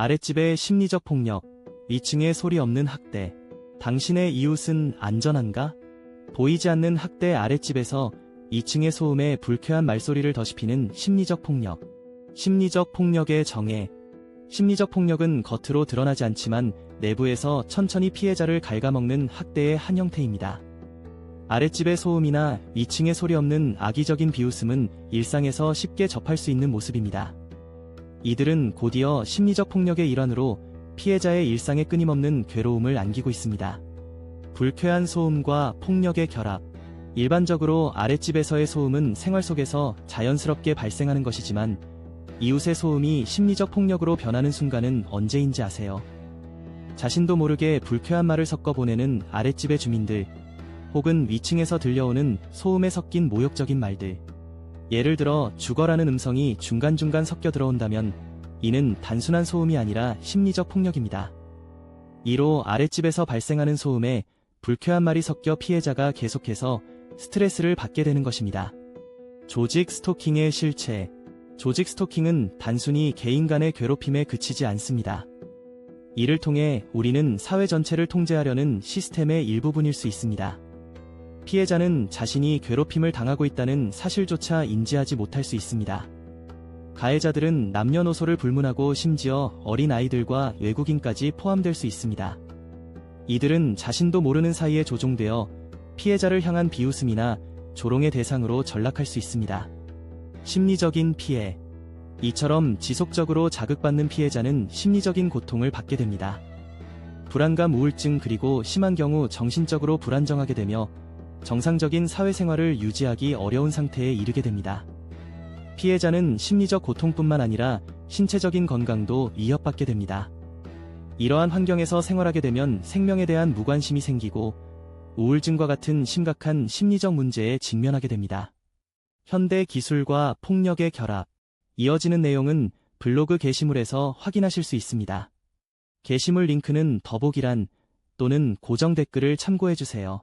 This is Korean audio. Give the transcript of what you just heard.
아랫집의 심리적 폭력, 위층의 소리 없는 학대, 당신의 이웃은 안전한가? 보이지 않는 학대 아랫집에서 2층의 소음에 불쾌한 말소리를 더시피는 심리적 폭력. 심리적 폭력의 정의. 심리적 폭력은 겉으로 드러나지 않지만 내부에서 천천히 피해자를 갉아먹는 학대의 한 형태입니다. 아랫집의 소음이나 위층의 소리 없는 악의적인 비웃음은 일상에서 쉽게 접할 수 있는 모습입니다. 이들은 곧이어 심리적 폭력의 일환으로 피해자의 일상에 끊임없는 괴로움을 안기고 있습니다. 불쾌한 소음과 폭력의 결합. 일반적으로 아랫집에서의 소음은 생활 속에서 자연스럽게 발생하는 것이지만 이웃의 소음이 심리적 폭력으로 변하는 순간은 언제인지 아세요? 자신도 모르게 불쾌한 말을 섞어 보내는 아랫집의 주민들, 혹은 위층에서 들려오는 소음에 섞인 모욕적인 말들. 예를 들어 죽어라는 음성이 중간중간 섞여 들어온다면 이는 단순한 소음이 아니라 심리적 폭력입니다. 이로 아랫집에서 발생하는 소음에 불쾌한 말이 섞여 피해자가 계속해서 스트레스를 받게 되는 것입니다. 조직 스토킹의 실체. 조직 스토킹은 단순히 개인 간의 괴롭힘에 그치지 않습니다. 이를 통해 우리는 사회 전체를 통제하려는 시스템의 일부분일 수 있습니다. 피해자는 자신이 괴롭힘을 당하고 있다는 사실조차 인지하지 못할 수 있습니다. 가해자들은 남녀노소를 불문하고 심지어 어린 아이들과 외국인까지 포함될 수 있습니다. 이들은 자신도 모르는 사이에 조종되어 피해자를 향한 비웃음이나 조롱의 대상으로 전락할 수 있습니다. 심리적인 피해. 이처럼 지속적으로 자극받는 피해자는 심리적인 고통을 받게 됩니다. 불안감, 우울증 그리고 심한 경우 정신적으로 불안정하게 되며 정상적인 사회생활을 유지하기 어려운 상태에 이르게 됩니다. 피해자는 심리적 고통뿐만 아니라 신체적인 건강도 위협받게 됩니다. 이러한 환경에서 생활하게 되면 생명에 대한 무관심이 생기고 우울증과 같은 심각한 심리적 문제에 직면하게 됩니다. 현대 기술과 폭력의 결합. 이어지는 내용은 블로그 게시물에서 확인하실 수 있습니다. 게시물 링크는 더보기란 또는 고정 댓글을 참고해주세요.